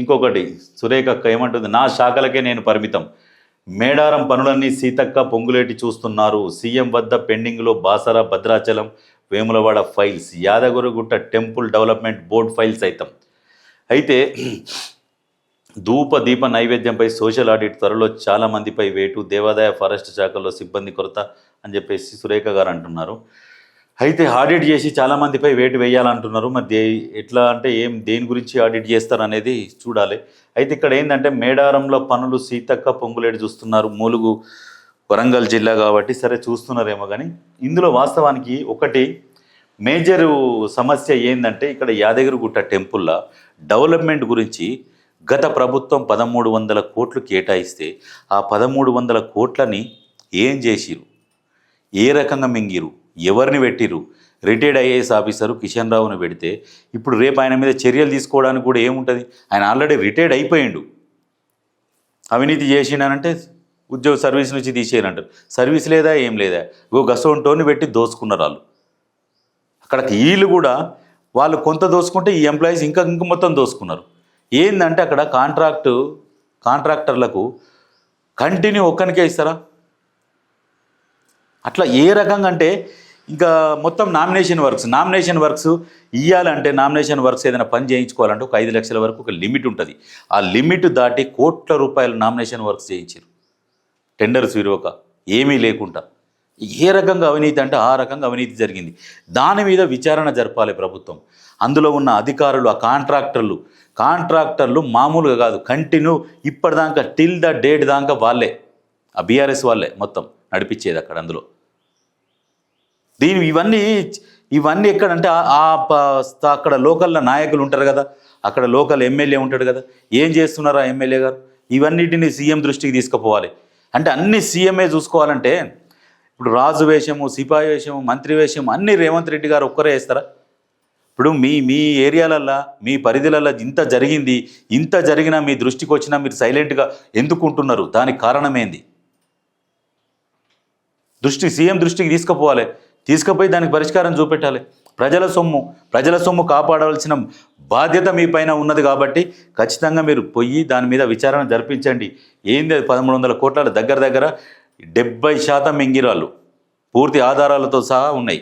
ఇంకొకటి సురేఖక్క ఏమంటుంది నా శాఖలకే నేను పరిమితం. మేడారం పనులన్నీ సీతక్క పొంగులేటి చూస్తున్నారు. సీఎం వద్ద పెండింగ్లో Basara Bhadrachalam Vemulawada files Yadagirigutta temple development board files సైతం. అయితే ధూప దీప నైవేద్యంపై సోషల్ ఆడిట్ త్వరలో చాలా మందిపై వేటు. దేవాదాయ ఫారెస్ట్ శాఖలో సిబ్బంది కొరత అని చెప్పేసి సురేఖ గారు అంటున్నారు. అయితే ఆడిట్ చేసి చాలా మందిపై వేటు వేయాలంటున్నారు. మరి దే ఎట్లా అంటే ఏం దేని గురించి ఆడిట్ చేస్తారు అనేది చూడాలి. అయితే ఇక్కడ ఏంటంటే మేడారంలో పనులు సీతక్క పొంగులేడు చూస్తున్నారు. మూలుగు వరంగల్ జిల్లా కాబట్టి సరే చూస్తున్నారేమో కానీ ఇందులో వాస్తవానికి ఒకటి మేజర్ సమస్య ఏంటంటే ఇక్కడ యాదగిరిగుట్ట టెంపుల్లో డెవలప్మెంట్ గురించి గత ప్రభుత్వం పదమూడు వందల కోట్లు కేటాయిస్తే ఆ పదమూడు వందల కోట్లని ఏం చేసిరు ఏ రకంగా మింగిరు ఎవరిని పెట్టిరు రిటైర్డ్ ఐఏఎస్ ఆఫీసరు కిషన్ రావును పెడితే ఇప్పుడు రేపు ఆయన మీద చర్యలు తీసుకోవడానికి కూడా ఏముంటుంది? ఆయన ఆల్రెడీ రిటైర్డ్ అయిపోయిండు. అవినీతి చేసిండనంటే ఉద్యోగ సర్వీస్ నుంచి తీసేయనంటారు సర్వీస్ లేదా ఏం లేదా? ఓ గసోంటోని పెట్టి దోసుకున్నారు వాళ్ళు. అక్కడ వీళ్ళు కూడా వాళ్ళు కొంత దోసుకుంటే ఈ ఎంప్లాయీస్ ఇంకా ఇంకా మొత్తం దోసుకున్నారు. ఏందంటే అక్కడ కాంట్రాక్టు కాంట్రాక్టర్లకు కంటిన్యూ ఒక్కనికే ఇస్తారా? అట్లా ఏ రకంగా అంటే ఇంకా మొత్తం నామినేషన్ వర్క్స్ నామినేషన్ వర్క్స్ ఇవ్వాలంటే నామినేషన్ వర్క్స్ ఏదైనా పని చేయించుకోవాలంటే ఒక ఐదు లక్షల వరకు ఒక లిమిట్ ఉంటుంది. ఆ లిమిట్ దాటి కోట్ల రూపాయల నామినేషన్ వర్క్స్ చేయించారు. టెండర్స్ విరవక ఏమీ లేకుండా. ఏ రకంగా అవినీతి అంటే ఆ రకంగా అవినీతి జరిగింది. దాని మీద విచారణ జరపాలి ప్రభుత్వం. అందులో ఉన్న అధికారులు ఆ కాంట్రాక్టర్లు కాంట్రాక్టర్లు మామూలుగా కాదు కంటిన్యూ ఇప్పటిదాకా టిల్ ద డేట్ దాకా వాళ్ళే. ఆ బీఆర్ఎస్ వాళ్ళే మొత్తం నడిపించేది అక్కడ అందులో. దీని ఇవన్నీ ఇవన్నీ ఎక్కడంటే ఆ- ప- అక్కడ లోకల్ నాయకులు ఉంటారు కదా అక్కడ లోకల్ ఎమ్మెల్యే ఉంటాడు కదా ఏం చేస్తున్నారు ఆ ఎమ్మెల్యే గారు? ఇవన్నిటిని సీఎం దృష్టికి తీసుకుపోవాలి. అంటే అన్ని సీఎంఏ చూసుకోవాలంటే ఇప్పుడు రాజు వేషము సిపాయి వేషము మంత్రి వేషము అన్ని రేవంత్ రెడ్డి గారు ఒక్కరే వేస్తారా? ఇప్పుడు మీ మీ ఏరియాలల్లో మీ పరిధిలల్లో ఇంత జరిగింది ఇంత జరిగినా మీ దృష్టికి వచ్చినా మీరు సైలెంట్గా ఎందుకుంటున్నారు? దానికి కారణం ఏంది? దృష్టి సీఎం దృష్టికి తీసుకుపోవాలి. తీసుకుపోయి దానికి పరిష్కారం చూపెట్టాలి. ప్రజల సొమ్ము ప్రజల సొమ్ము కాపాడవలసిన బాధ్యత మీ పైన ఉన్నది కాబట్టి ఖచ్చితంగా మీరు పొయ్యి దాని మీద విచారణ జరిపించండి. ఏంది అది పదమూడు వందల కోట్ల దగ్గర దగ్గర డెబ్బై శాతం మింగిరాళ్ళు పూర్తి ఆధారాలతో సహా ఉన్నాయి.